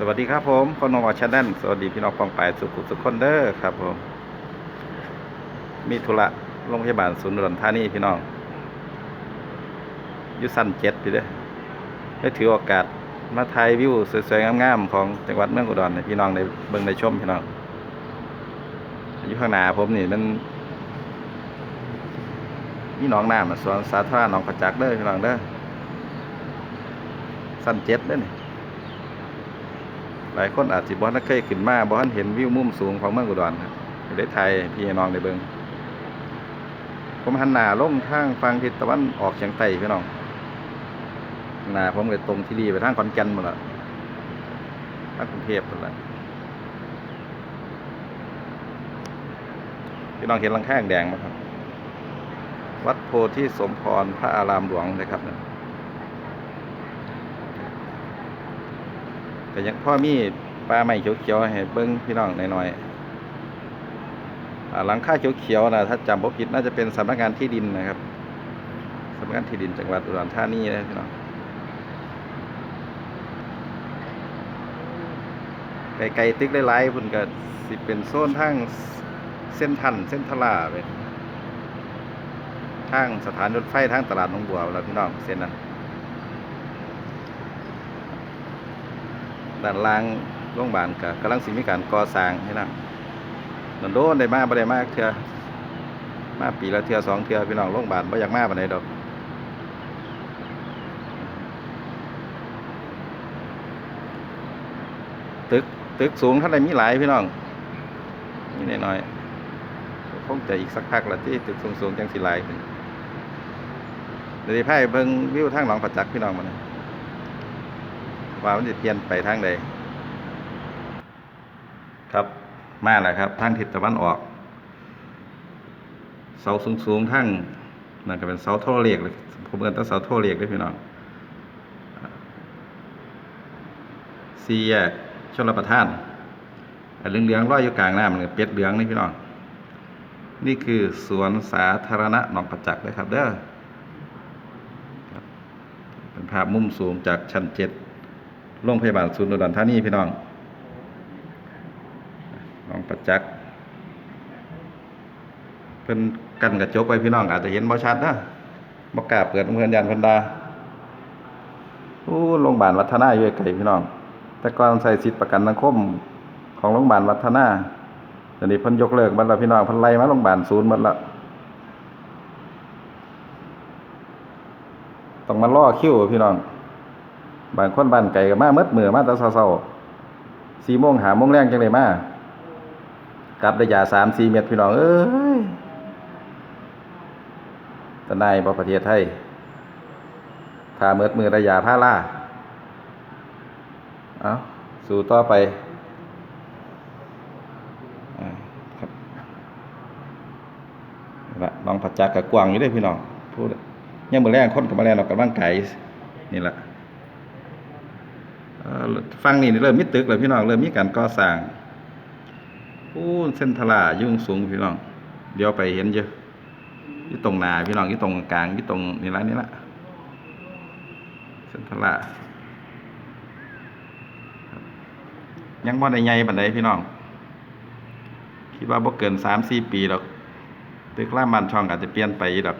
สวัสดีครับผมคนนองชแนลสวัสดีพี่น้องปองปายสุขุสุขคนเด้อครับผม มีธุระโรงพยาบาลศูนย์อุดรธานีพี่น้องอยุสันเจ็ดพี่เด้อได้ถือโอกาสมาถ่ายวิวสวยๆงามๆของจังหวัดเมืองอุดรให้พี่น้องในเบิ่งในชมพี่น้องอยู่ข้างหน้าผมนี่มันมีหนองน้ำอะสวนสาธารณะหนองประจักษ์เด้อพี่น้องเด้อสั้นเจ็ดเด้อนี่ หลายคนอาจสิบ่ทันเคยขึ้นมาบ่ทันเห็นวิวมุมสูงของเมืองอุดรครับได้ถ่ายพี่น้องได้เบิ่งผมหันหน้าลงทางฝั่งทิศตะวันออกเฉียงใต้พี่น้องหน้าผมก็ตรงที่ดีไปทางขอนแก่นหมดละทางกรุงเทพหมดละพี่น้องเห็นลังแข้งแดงไหมครับ วัดโพธิสมพรพระอารามหลวงนะครับเนี่ย แต่ยังพ่อมีปลาไม้เขียวๆให้เบิ้งพี่น้องหน่อยๆหลังค่าเขียวๆนะถ้าจำบ่ผิดน่าจะเป็นสำนักงานที่ดินนะครับสำนักงานที่ดินจังหวัดอุดรธานีนะพี่น้องไกลๆตึกหลายๆพุ่นก็สิเป็นโซนทางเส้นทันเส้นทลาไปทางสถานรถไฟทางตลาดหนองบัวแล้วพี่น้องเส้นนั้น ด้านล่างโรงพยาบาลก็กำลังสิมีการก่อสร้างให้นะนนโดนได้มาบ่ได้มากเทื่อมาปีละเทื่อสองเทื่อพี่น้องโรงพยาบาลบ่อยากมาปานใดดอกตึกตึกสูงเท่าใดมีหลายพี่น้องนี่น้อยๆคงจะอีกสักพักละที่ตึกสูงๆจังสิหลายเดี๋ยวพาไปเบิ่งวิวทางหนองประจักษ์พี่น้องมานะ ว่ามันจะเปลี่ยนไปทางใดครับมาแล้วครับทางทิศตะวันออก เสาสูงๆทั้งนั่นก็เป็นเสาโทรเหล็กเลยผมเอิ้นตั้งเสาโทรเหล็กเลยพี่น้องสี่แยกชลประทานอันเหลืองๆรอยอยู่กลางน้ำเนี่ยเป็ดเหลืองนี่พี่น้องนี่คือสวนสาธารณะหนองประจักษ์นะครับเด้อเป็นภาพมุมสูงจากชั้นเจ็ด โรงพยาบาลศูนย์อุดรธานีพี่น้องน้องประจักษ์เพิ่นกันกระจกไว้พี่น้องอาจจะเห็นบ่ชัดนะบ่กล้าเปิดเพื่อนยันเพิ่นดาโอ้โรงพยาบาลวัฒนาอยู่ไกลพี่น้อง แต่ก่อนใส่สิทธิประกันสังคมของโรงพยาบาลวัฒนาเดี๋ยวนี้เพิ่นยกเลิกหมดแล้วพี่น้องเพิ่นไล่มาโรงพยาบาลศูนย์หมดล้วต้องมาล่อคิวพี่น้อง บางคนบ้านไก่ก็มาเมดมือมาต่เช้าๆสี่โมงหาโมงแรงจังเลยมากลับได้ยาสามสี่เม็ดพี่น้องเอ้ยตนายบประเทศไทยถ้าเมดมือระยาผ้าล่าเอาสู่ต่อไปละน้องผัดจักกับกวางอยู่ด้วยพี่น้องพูดยังมือแรงคนกับมาแรงออกกำลังกายนี่แหละ ฟังนี่เริ่มมีตึกแล้วพี่น้องเริ่มมีการก่อสร้างโอ้เส้นทลายุ่งสูงพี่น้อง เดี๋ยวไปเห็นเยอะที่ตรงนาพี่น้องที่ตรงกลางที่ตรงนี่ละนี่ละเส้นทลายังบ่ได้ใหญ่ปานใดพี่น้อง คิดว่าบ่เกินสามสี่ปีหรอก ตึกล่ามบ้านช่องอาจจะเปลี่ยนไปอีกดอก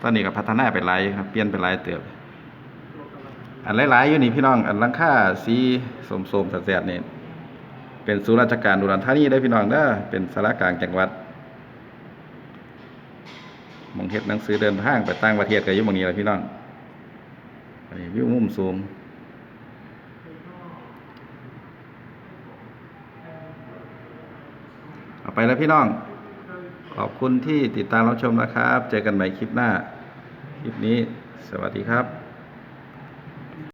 ตอนนี้ก็พัฒนาไปหลายครับ เปลี่ยนไปหลายเติบ อันหลายๆอยู่นี่พี่น้อง อันลังค่าสีสมสมๆแสดๆนี่เป็นศูนย์ราชการอุดรธานีได้พี่น้องเด้อเป็นสารกลางจังหวัดมองเฮ็ดหนังสือเดินทางไปต่างประเทศก็อยู่หมองนี้แหละพี่น้องอันนี้วิวมุมสูงเอาไปแล้วพี่น้อง ขอบคุณที่ติดตามรับชมนะครับ เจอกันใหม่คลิปหน้า คลิปนี้ สวัสดีครับ